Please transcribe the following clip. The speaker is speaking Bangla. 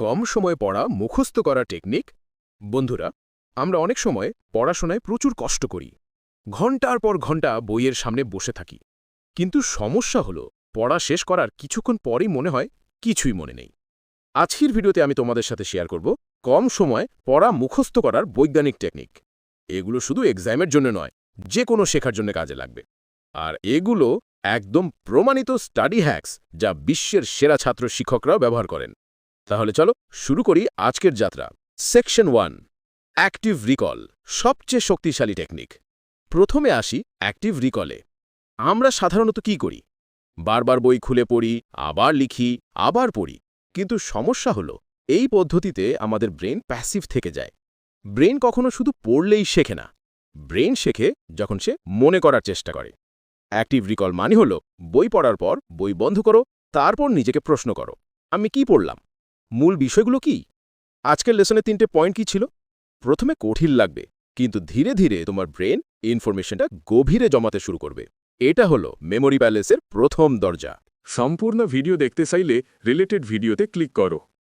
কম সময়ে পড়া মুখস্থ করা টেকনিক বন্ধুরা, আমরা অনেক সময় পড়াশোনায় প্রচুর কষ্ট করি। ঘণ্টার পর ঘণ্টা বইয়ের সামনে বসে থাকি। কিন্তু সমস্যা হলো, পড়া শেষ করার কিছুক্ষণ পরই মনে হয় কিছুই মনে নেই। আজকের ভিডিওতে আমি তোমাদের সাথে শেয়ার করব কম সময় পড়া মুখস্থ করার বৈজ্ঞানিক টেকনিক এগুলো শুধু এক্সামের জন্য নয় যে কোনো শেখার জন্য কাজে লাগবে। আর এগুলো একদম প্রমাণিত স্টাডি হ্যাক্স যা বিশ্বের সেরা ছাত্র শিক্ষকরাও ব্যবহার করেন। তাহলে চলো শুরু করি আজকের যাত্রা। সেকশন ওয়ান অ্যাক্টিভ রিকল সবচেয়ে শক্তিশালী টেকনিক প্রথমে আসি অ্যাক্টিভ রিকলে আমরা সাধারণত কি করি? বারবার বই খুলে পড়ি, আবার লিখি, আবার পড়ি। কিন্তু সমস্যা হলো, এই পদ্ধতিতে আমাদের ব্রেন প্যাসিভ থেকে যায়। ব্রেন কখনো শুধু পড়লেই শেখে না। ব্রেন শেখে যখন সে মনে করার চেষ্টা করে। অ্যাক্টিভ রিকল মানে হল, বই পড়ার পর বই বন্ধ করো, তারপর নিজেকে প্রশ্ন করো, আমি কি পড়লাম? মূল বিষয়গুলো কি? আজকের লেসনে তিনটে পয়েন্ট কি ছিল? প্রথমে কঠিন লাগবে, কিন্তু ধীরে ধীরে তোমার ব্রেন ইনফরমেশনটা গভীরে জমাতে শুরু করবে। এটা হলো মেমোরি প্যালেসের প্রথম দরজা। সম্পূর্ণ ভিডিও দেখতে চাইলে রিলেটেড ভিডিওতে ক্লিক করো।